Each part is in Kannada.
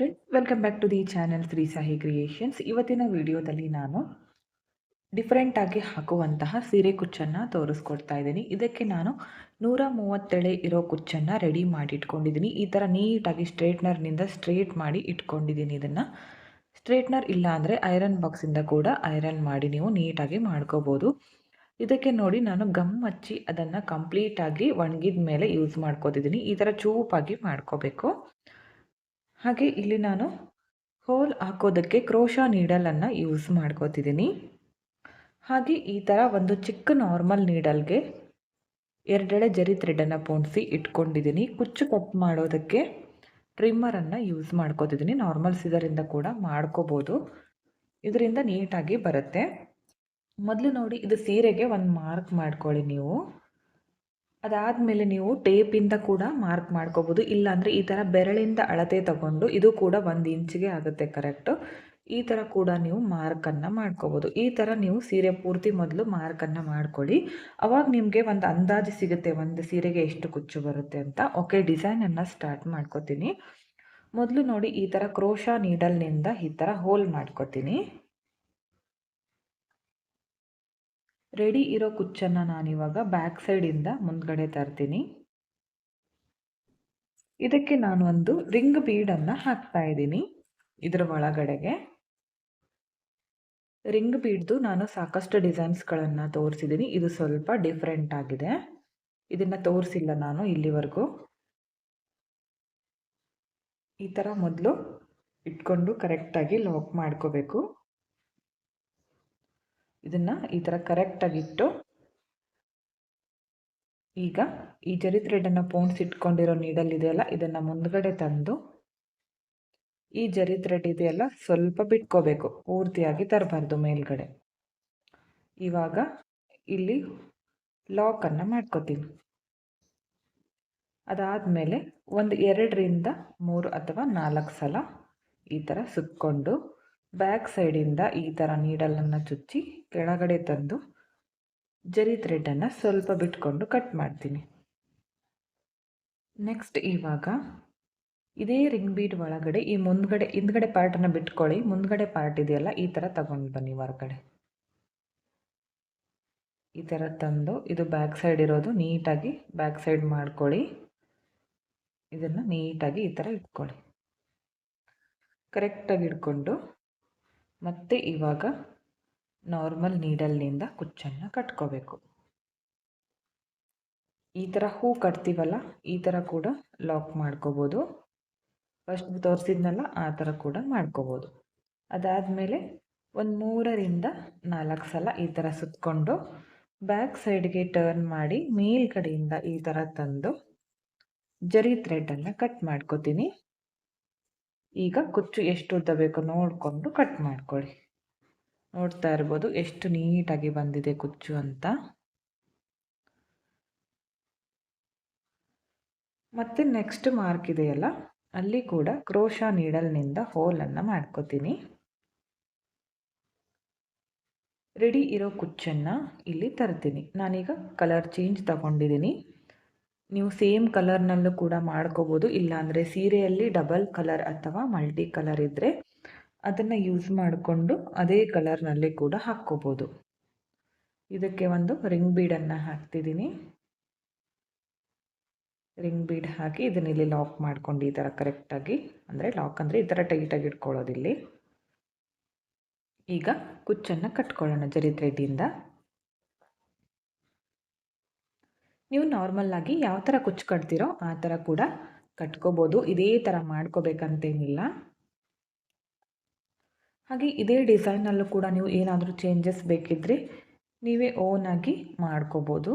Friends welcome back to the channel Shri Sahi creations ಇವತ್ತಿನ ವಿಡಿಯೋದಲ್ಲಿ ನಾನು ಡಿಫ್ರೆಂಟಾಗಿ ಹಾಕುವಂತಹ ಸೀರೆ ಕುಚ್ಚನ್ನು ತೋರಿಸ್ಕೊಡ್ತಾ ಇದ್ದೀನಿ. ಇದಕ್ಕೆ ನಾನು ನೂರ ಮೂವತ್ತೆಳೆ ಇರೋ ಕುಚ್ಚನ್ನು ರೆಡಿ ಮಾಡಿ ಇಟ್ಕೊಂಡಿದ್ದೀನಿ ಈ ಥರ ನೀಟಾಗಿ ಸ್ಟ್ರೇಟ್ನರ್ನಿಂದ ಸ್ಟ್ರೇಟ್ ಮಾಡಿ ಇಟ್ಕೊಂಡಿದ್ದೀನಿ ಇದನ್ನು. ಸ್ಟ್ರೇಟ್ನರ್ ಇಲ್ಲ ಅಂದರೆ ಐರನ್ ಬಾಕ್ಸಿಂದ ಕೂಡ ಐರನ್ ಮಾಡಿ ನೀವು ನೀಟಾಗಿ ಮಾಡ್ಕೋಬೋದು. ಇದಕ್ಕೆ ನೋಡಿ ನಾನು ಗಮ್ ಹಚ್ಚಿ ಅದನ್ನು ಕಂಪ್ಲೀಟಾಗಿ ಒಣಗಿದ ಮೇಲೆ ಯೂಸ್ ಮಾಡ್ಕೋತಿದ್ದೀನಿ. ಈ ಥರ ಚೂಪಾಗಿ ಮಾಡ್ಕೋಬೇಕು. ಹಾಗೆ ಇಲ್ಲಿ ನಾನು ಹೋಲ್ ಹಾಕೋದಕ್ಕೆ ಕ್ರೋಶ ನೀಡಲನ್ನು ಯೂಸ್ ಮಾಡ್ಕೋತಿದ್ದೀನಿ ಹಾಗೆ ಈ ಥರ ಒಂದು ಚಿಕ್ಕ ನಾರ್ಮಲ್ ನೀಡಲ್ಗೆ ಎರಡೆಡೆ ಜರಿ ಥ್ರೆಡನ್ನು ಪೋಣಿಸಿ ಇಟ್ಕೊಂಡಿದ್ದೀನಿ ಕುಚ್ಚು ಕಟ್ ಮಾಡೋದಕ್ಕೆ ಟ್ರಿಮ್ಮರನ್ನು ಯೂಸ್ ಮಾಡ್ಕೋತಿದ್ದೀನಿ ನಾರ್ಮಲ್ ಸಿದರಿಂದ ಕೂಡ ಮಾಡ್ಕೋಬೋದು. ಇದರಿಂದ ನೀಟಾಗಿ ಬರುತ್ತೆ. ಮೊದಲು ನೋಡಿ ಇದು ಸೀರೆಗೆ ಒಂದು ಮಾರ್ಕ್ ಮಾಡ್ಕೊಳ್ಳಿ ನೀವು. ಅದಾದಮೇಲೆ ನೀವು ಟೇಪಿಂದ ಕೂಡ ಮಾರ್ಕ್ ಮಾಡ್ಕೋಬೋದು. ಇಲ್ಲಾಂದರೆ ಈ ಥರ ಬೆರಳಿಂದ ಅಳತೆ ತಗೊಂಡು ಇದು ಕೂಡ ಒಂದು ಇಂಚಿಗೆ ಆಗುತ್ತೆ ಕರೆಕ್ಟು ಈ ಥರ ಕೂಡ ನೀವು ಮಾರ್ಕನ್ನು ಮಾಡ್ಕೋಬೋದು. ಈ ಥರ ನೀವು ಸೀರೆ ಪೂರ್ತಿ ಮೊದಲು ಮಾರ್ಕನ್ನು ಮಾಡ್ಕೊಳ್ಳಿ. ಅವಾಗ ನಿಮಗೆ ಒಂದು ಅಂದಾಜು ಸಿಗುತ್ತೆ, ಒಂದು ಸೀರೆಗೆ ಎಷ್ಟು ಕುಚ್ಚು ಬರುತ್ತೆ ಅಂತ. ಓಕೆ ಡಿಸೈನನ್ನು ಸ್ಟಾರ್ಟ್ ಮಾಡ್ಕೋತೀನಿ. ಮೊದಲು ನೋಡಿ ಈ ಥರ ಕ್ರೋಶಾ ನೀಡಲ್ನಿಂದ ಈ ಥರ ಹೋಲ್ ಮಾಡ್ಕೋತೀನಿ. ರೆಡಿ ಇರೋ ಕುಚ್ಚನ್ನು ನಾನಿವಾಗ ಬ್ಯಾಕ್ ಸೈಡಿಂದ ಮುಂದ್ಗಡೆ ತರ್ತೀನಿ. ಇದಕ್ಕೆ ನಾನು ಒಂದು ರಿಂಗ್ ಬೀಡನ್ನು ಹಾಕ್ತಾ ಇದ್ದೀನಿ ಇದರ ಒಳಗಡೆಗೆ. ರಿಂಗ್ ಬೀಡ್ದು ನಾನು ಸಾಕಷ್ಟು ಡಿಸೈನ್ಸ್ಗಳನ್ನು ತೋರಿಸಿದ್ದೀನಿ. ಇದು ಸ್ವಲ್ಪ ಡಿಫ್ರೆಂಟ್ ಆಗಿದೆ. ಇದನ್ನು ತೋರಿಸಿಲ್ಲ ನಾನು ಇಲ್ಲಿವರೆಗೂ. ಈ ಥರ ಮೊದಲು ಇಟ್ಕೊಂಡು ಕರೆಕ್ಟಾಗಿ ಲಾಕ್ ಮಾಡ್ಕೋಬೇಕು. ಇದನ್ನು ಈ ಥರ ಕರೆಕ್ಟಾಗಿಟ್ಟು ಈಗ ಈ ಜರಿ ಥ್ರೆಡನ್ನು ಪೋಣಿಸಿಟ್ಕೊಂಡಿರೋ ನೀಡಲ್ ಇದೆಯಲ್ಲ, ಇದನ್ನು ಮುಂದ್ಗಡೆ ತಂದು ಈ ಜರಿ ಥ್ರೆಡ್ ಇದೆಯಲ್ಲ ಸ್ವಲ್ಪ ಬಿಟ್ಕೋಬೇಕು, ಪೂರ್ತಿಯಾಗಿ ತರಬಾರ್ದು ಮೇಲ್ಗಡೆ. ಇವಾಗ ಇಲ್ಲಿ ಲಾಕನ್ನು ಮಾಡ್ಕೋತೀನಿ. ಅದಾದಮೇಲೆ ಒಂದು ಎರಡರಿಂದ ಮೂರು ಅಥವಾ ನಾಲ್ಕು ಸಲ ಈ ಥರ ಸುತ್ತಕೊಂಡು ಬ್ಯಾಕ್ ಸೈಡಿಂದ ಈ ಥರ ನೀಡಲನ್ನು ಚುಚ್ಚಿ ಕೆಳಗಡೆ ತಂದು ಜರಿ ಥ್ರೆಡನ್ನು ಸ್ವಲ್ಪ ಬಿಟ್ಕೊಂಡು ಕಟ್ ಮಾಡ್ತೀನಿ. ನೆಕ್ಸ್ಟ್ ಇವಾಗ ಇದೇ ರಿಂಗ್ ಬೀಡ್ ಒಳಗಡೆ ಈ ಮುಂದ್ಗಡೆ, ಹಿಂದ್ಗಡೆ ಪಾರ್ಟನ್ನು ಬಿಟ್ಕೊಳ್ಳಿ. ಮುಂದ್ಗಡೆ ಪಾರ್ಟ್ ಇದೆಯಲ್ಲ, ಈ ಥರ ತಗೊಂಡು ಬನ್ನಿ ಹೊರಗಡೆ. ಈ ಥರ ತಂದು ಇದು ಬ್ಯಾಕ್ ಸೈಡ್ ಇರೋದು ನೀಟಾಗಿ ಬ್ಯಾಕ್ ಸೈಡ್ ಮಾಡ್ಕೊಳ್ಳಿ. ಇದನ್ನು ನೀಟಾಗಿ ಈ ಥರ ಇಟ್ಕೊಳ್ಳಿ. ಕರೆಕ್ಟಾಗಿ ಇಟ್ಕೊಂಡು ಮತ್ತು ಇವಾಗ ನಾರ್ಮಲ್ ನೀಡಲ್ನಿಂದ ಕುಚ್ಚನ್ನು ಕಟ್ಕೋಬೇಕು. ಈ ಥರ ಹೂ ಕಟ್ತೀವಲ್ಲ, ಈ ಥರ ಕೂಡ ಲಾಕ್ ಮಾಡ್ಕೋಬೋದು. ಫಸ್ಟ್ ತೋರಿಸಿದ್ನಲ್ಲ, ಆ ಥರ ಕೂಡ ಮಾಡ್ಕೋಬೋದು. ಅದಾದಮೇಲೆ ಒಂದು ಮೂರರಿಂದ ನಾಲ್ಕು ಸಲ ಈ ಥರ ಸುತ್ತಕೊಂಡು ಬ್ಯಾಕ್ ಸೈಡ್ಗೆ ಟರ್ನ್ ಮಾಡಿ ಮೇಲ್ಗಡೆಯಿಂದ ಈ ಥರ ತಂದು ಜರಿ ಥ್ರೆಡನ್ನು ಕಟ್ ಮಾಡ್ಕೋತೀನಿ. ಈಗ ಕುಚ್ಚು ಎಷ್ಟು ಉದ್ದ ಬೇಕು ನೋಡಿಕೊಂಡು ಕಟ್ ಮಾಡ್ಕೊಳ್ಳಿ. ನೋಡ್ತಾ ಇರ್ಬೋದು ಎಷ್ಟು ನೀಟಾಗಿ ಬಂದಿದೆ ಕುಚ್ಚು ಅಂತ. ಮತ್ತು ನೆಕ್ಸ್ಟ್ ಮಾರ್ಕ್ ಇದೆಯಲ್ಲ, ಅಲ್ಲಿ ಕೂಡ ಕ್ರೋಶಾ ನೀಡಲ್ನಿಂದ ಹೋಲನ್ನು ಮಾಡ್ಕೋತೀನಿ. ರೆಡಿ ಇರೋ ಕುಚ್ಚನ್ನು ಇಲ್ಲಿ ತರ್ತೀನಿ. ನಾನೀಗ ಕಲರ್ ಚೇಂಜ್ ತಗೊಂಡಿದ್ದೀನಿ. ನೀವು ಸೇಮ್ ಕಲರ್ನಲ್ಲೂ ಕೂಡ ಮಾಡ್ಕೋಬೋದು. ಇಲ್ಲಾಂದರೆ ಸೀರೆಯಲ್ಲಿ ಡಬಲ್ ಕಲರ್ ಅಥವಾ ಮಲ್ಟಿ ಕಲರ್ ಇದ್ದರೆ ಅದನ್ನು ಯೂಸ್ ಮಾಡಿಕೊಂಡು ಅದೇ ಕಲರ್ನಲ್ಲಿ ಕೂಡ ಹಾಕ್ಕೋಬೋದು. ಇದಕ್ಕೆ ಒಂದು ರಿಂಗ್ ಬೀಡನ್ನು ಹಾಕ್ತಿದ್ದೀನಿ. ರಿಂಗ್ ಬೀಡ್ ಹಾಕಿ ಇದನ್ನಿಲ್ಲಿ ಲಾಕ್ ಮಾಡ್ಕೊಂಡು ಈ ಥರ ಕರೆಕ್ಟಾಗಿ ಅಂದರೆ ಲಾಕ್ ಅಂದರೆ ಈ ಥರ ಟೈಟಾಗಿ ಇಟ್ಕೊಳ್ಳೋದಿಲ್ಲಿ. ಈಗ ಕುಚ್ಚನ್ನು ಕಟ್ಕೊಳ್ಳೋಣ ಜರಿ ಥ್ರೆಡ್ಡಿಂದ ನೀವು ನಾರ್ಮಲ್ಲಾಗಿ ಯಾವ ಥರ ಕುಚ್ಚು ಕಟ್ತೀರೋ ಆ ಥರ ಕೂಡ ಕಟ್ಕೋಬೋದು. ಇದೇ ಥರ ಮಾಡ್ಕೋಬೇಕಂತೇನಿಲ್ಲ. ಹಾಗೆ ಇದೇ ಡಿಸೈನಲ್ಲೂ ಕೂಡ ನೀವು ಏನಾದರೂ ಚೇಂಜಸ್ ಬೇಕಿದ್ದರೆ ನೀವೇ ಓನಾಗಿ ಮಾಡ್ಕೋಬೋದು.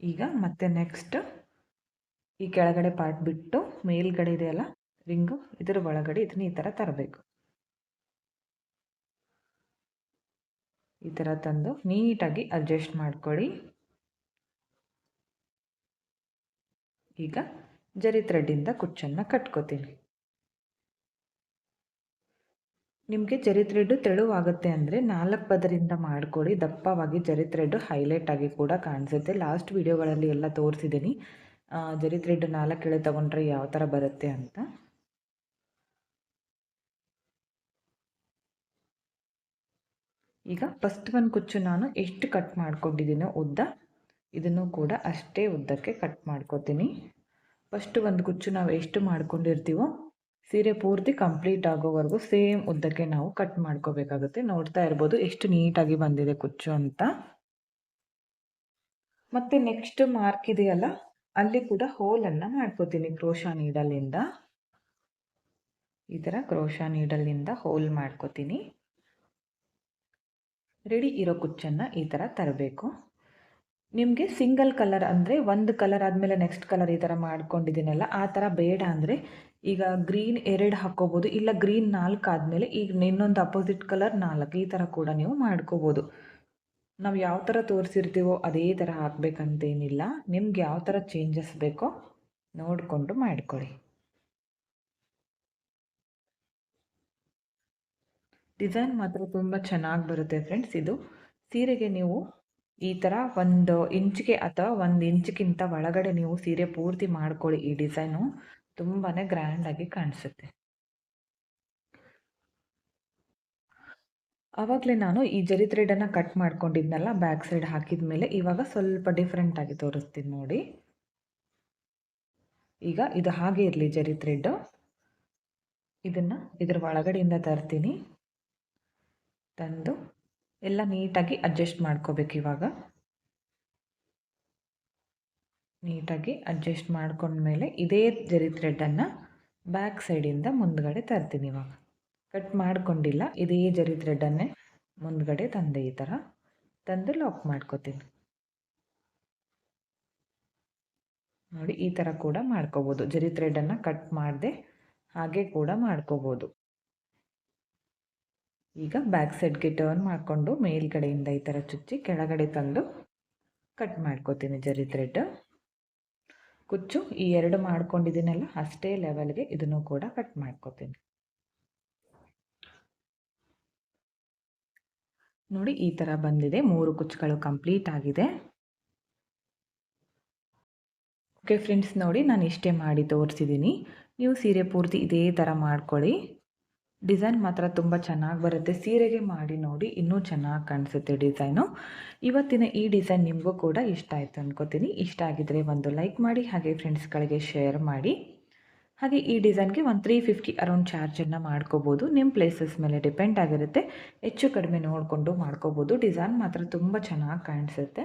ಈಗ ಮತ್ತೆ ನೆಕ್ಸ್ಟ್ ಈ ಕೆಳಗಡೆ ಪಾರ್ಟ್ ಬಿಟ್ಟು ಮೇಲ್ಗಡೆ ಇದೆಯಲ್ಲ ರಿಂಗು ಇದರ ಒಳಗಡೆ ಇದನ್ನ ಈ ಥರ ತರಬೇಕು. ಈ ಥರ ತಂದು ನೀಟಾಗಿ ಅಡ್ಜಸ್ಟ್ ಮಾಡ್ಕೊಳ್ಳಿ. ಈಗ ಜರಿ ಥ್ರೆಡ್ಡಿಂದ ಕುಚ್ಚನ್ನು ಕಟ್ಕೋತೀನಿ. ನಿಮಗೆ ಜರಿ ಥ್ರೆಡ್ಡು ತೆಳುವಾಗುತ್ತೆ ಅಂದರೆ ನಾಲ್ಕು ಪದರಿಂದ ಮಾಡ್ಕೊಳ್ಳಿ. ದಪ್ಪವಾಗಿ ಜರಿ ಥ್ರೆಡ್ಡು ಹೈಲೈಟ್ ಆಗಿ ಕೂಡ ಕಾಣಿಸುತ್ತೆ. ಲಾಸ್ಟ್ ವಿಡಿಯೋಗಳಲ್ಲಿ ಎಲ್ಲ ತೋರಿಸಿದ್ದೀನಿ. ಜರಿ ಥ್ರೆಡ್ ನಾಲ್ಕು ಎಳೆ ತೊಗೊಂಡ್ರೆ ಯಾವ ಥರ ಬರುತ್ತೆ ಅಂತ. ಈಗ ಫಸ್ಟ್ ಒಂದು ಕುಚ್ಚು ನಾನು ಎಷ್ಟು ಕಟ್ ಮಾಡ್ಕೊಂಡಿದ್ದೀನೋ ಉದ್ದ, ಇದನ್ನು ಕೂಡ ಅಷ್ಟೇ ಉದ್ದಕ್ಕೆ ಕಟ್ ಮಾಡ್ಕೋತೀನಿ. ಫಸ್ಟ್ ಒಂದು ಕುಚ್ಚು ನಾವು ಎಷ್ಟು ಮಾಡ್ಕೊಂಡಿರ್ತೀವೋ, ಸೀರೆ ಪೂರ್ತಿ ಕಂಪ್ಲೀಟ್ ಆಗೋವರೆಗೂ ಸೇಮ್ ಉದ್ದಕ್ಕೆ ನಾವು ಕಟ್ ಮಾಡ್ಕೋಬೇಕಾಗುತ್ತೆ. ನೋಡ್ತಾ ಇರ್ಬೋದು ಎಷ್ಟು ನೀಟಾಗಿ ಬಂದಿದೆ ಕುಚ್ಚು ಅಂತ. ಮತ್ತು ನೆಕ್ಸ್ಟ್ ಮಾರ್ಕ್ ಇದೆಯಲ್ಲ, ಅಲ್ಲಿ ಕೂಡ ಹೋಲನ್ನು ಮಾಡ್ಕೋತೀನಿ ಕ್ರೋಶಾ ನೀಡಲಿಂದ ಈ ಥರ ಕ್ರೋಶಾ ನೀಡಲಿಂದ ಹೋಲ್ ಮಾಡ್ಕೋತೀನಿ. ರೆಡಿ ಇರೋ ಕುಚ್ಚನ್ನು ಈ ಥರ ತರಬೇಕು. ನಿಮಗೆ ಸಿಂಗಲ್ ಕಲರ್ ಅಂದರೆ ಒಂದು ಕಲರ್ ಆದಮೇಲೆ ನೆಕ್ಸ್ಟ್ ಕಲರ್ ಈ ಥರ ಮಾಡ್ಕೊಂಡಿದ್ದೀನಲ್ಲ, ಆ ಥರ ಬೇಡ ಅಂದರೆ ಈಗ ಗ್ರೀನ್ ಎರಡು ಹಾಕ್ಕೋಬೋದು ಇಲ್ಲ ಗ್ರೀನ್ ನಾಲ್ಕು ಆದಮೇಲೆ ಈಗ ಇನ್ನೊಂದು ಅಪೋಸಿಟ್ ಕಲರ್ ನಾಲ್ಕು ಈ ಥರ ಕೂಡ ನೀವು ಮಾಡ್ಕೋಬೋದು. ನಾವು ಯಾವ ಥರ ತೋರಿಸಿರ್ತೀವೋ ಅದೇ ಥರ ಹಾಕಬೇಕಂತೇನಿಲ್ಲ. ನಿಮ್ಗೆ ಯಾವ ಥರ ಚೇಂಜಸ್ ಬೇಕೋ ನೋಡಿಕೊಂಡು ಮಾಡ್ಕೊಳ್ಳಿ. ಡಿಸೈನ್ ಮಾತ್ರ ತುಂಬ ಚೆನ್ನಾಗಿ ಬರುತ್ತೆ ಫ್ರೆಂಡ್ಸ್ ಇದು. ಸೀರೆಗೆ ನೀವು ಈ ಥರ ಒಂದು ಇಂಚಿಗೆ ಅಥವಾ ಒಂದು ಇಂಚಿಗಿಂತ ಒಳಗಡೆ ನೀವು ಸೀರೆ ಪೂರ್ತಿ ಮಾಡ್ಕೊಳ್ಳಿ ಈ ಡಿಸೈನು ತುಂಬಾ ಗ್ರ್ಯಾಂಡಾಗಿ ಕಾಣಿಸುತ್ತೆ. ಆವಾಗಲೇ ನಾನು ಈ ಜರಿ ಥ್ರೆಡನ್ನು ಕಟ್ ಮಾಡ್ಕೊಂಡಿದ್ನಲ್ಲ ಬ್ಯಾಕ್ ಸೈಡ್ ಹಾಕಿದ ಮೇಲೆ ಇವಾಗ ಸ್ವಲ್ಪ ಡಿಫ್ರೆಂಟಾಗಿ ತೋರಿಸ್ತೀನಿ ನೋಡಿ. ಈಗ ಇದು ಹಾಗೆ ಇರಲಿ ಜರಿ ಥ್ರೆಡ್ಡು ಇದನ್ನು ಇದ್ರ ಒಳಗಡೆಯಿಂದ ತರ್ತೀನಿ. ತಂದು ಎಲ್ಲ ನೀಟಾಗಿ ಅಡ್ಜಸ್ಟ್ ಮಾಡ್ಕೋಬೇಕು ಇವಾಗ. ನೀಟಾಗಿ ಅಡ್ಜಸ್ಟ್ ಮಾಡ್ಕೊಂಡ್ಮೇಲೆ ಇದೇ ಜರಿ ಥ್ರೆಡ್ಡನ್ನು ಬ್ಯಾಕ್ ಸೈಡಿಂದ ಮುಂದ್ಗಡೆ ತರ್ತೀನಿ ಇವಾಗ. ಕಟ್ ಮಾಡ್ಕೊಂಡಿಲ್ಲ, ಇದೇ ಜರಿ ಥ್ರೆಡ್ಡನ್ನೇ ಮುಂದ್ಗಡೆ ತಂದೆ ಈ ಥರ ತಂದು ಲಾಕ್ ಮಾಡ್ಕೋತೀನಿ. ನೋಡಿ ಈ ಥರ ಕೂಡ ಮಾಡ್ಕೋಬೋದು. ಜರಿ ಥ್ರೆಡನ್ನು ಕಟ್ ಮಾಡದೆ ಹಾಗೆ ಕೂಡ ಮಾಡ್ಕೋಬೋದು. ಈಗ ಬ್ಯಾಕ್ ಸೈಡ್ಗೆ ಟರ್ನ್ ಮಾಡಿಕೊಂಡು ಮೇಲ್ಗಡೆಯಿಂದ ಈ ಥರ ಚುಚ್ಚಿ ಕೆಳಗಡೆ ತಂದು ಕಟ್ ಮಾಡ್ಕೋತೀನಿ ಜರಿ ಥ್ರೆಡ್ ಕುಚ್ಚು ಈ ಎರಡು ಮಾಡ್ಕೊಂಡಿದ್ದೀನಲ್ಲ, ಅಷ್ಟೇ ಲೆವೆಲ್ಗೆ ಇದನ್ನು ಕೂಡ ಕಟ್ ಮಾಡ್ಕೋತೀನಿ. ನೋಡಿ, ಈ ಥರ ಬಂದಿದೆ. ಮೂರು ಕುಚ್ಚುಗಳು ಕಂಪ್ಲೀಟ್ ಆಗಿದೆ. ಓಕೆ ಫ್ರೆಂಡ್ಸ್ ನೋಡಿ, ನಾನು ಇಷ್ಟೇ ಮಾಡಿ ತೋರಿಸಿದ್ದೀನಿ ನೀವು ಸೀರೆ ಪೂರ್ತಿ ಇದೇ ಥರ ಮಾಡ್ಕೊಳ್ಳಿ. ಡಿಸೈನ್ ಮಾತ್ರ ತುಂಬ ಚೆನ್ನಾಗಿ ಬರುತ್ತೆ. ಸೀರೆಗೆ ಮಾಡಿ ನೋಡಿ ಇನ್ನೂ ಚೆನ್ನಾಗಿ ಕಾಣಿಸುತ್ತೆ ಡಿಸೈನು. ಇವತ್ತಿನ ಈ ಡಿಸೈನ್ ನಿಮಗೂ ಕೂಡ ಇಷ್ಟ ಆಯಿತು ಅಂದ್ಕೋತೀನಿ ಇಷ್ಟ ಆಗಿದ್ರೆ ಒಂದು ಲೈಕ್ ಮಾಡಿ, ಹಾಗೆ ಫ್ರೆಂಡ್ಸ್ಗಳಿಗೆ ಶೇರ್ ಮಾಡಿ. ಹಾಗೆ ಈ ಡಿಸೈನ್ಗೆ ಒಂದು ತ್ರೀ ಫಿಫ್ಟಿ ಅರೌಂಡ್ ಚಾರ್ಜನ್ನು ಮಾಡ್ಕೋಬೋದು. ನಿಮ್ಮ ಪ್ಲೇಸಸ್ ಮೇಲೆ ಡಿಪೆಂಡ್ ಆಗಿರುತ್ತೆ. ಹೆಚ್ಚು ಕಡಿಮೆ ನೋಡಿಕೊಂಡು ಮಾಡ್ಕೋಬೋದು. ಡಿಸೈನ್ ಮಾತ್ರ ತುಂಬ ಚೆನ್ನಾಗಿ ಕಾಣಿಸುತ್ತೆ.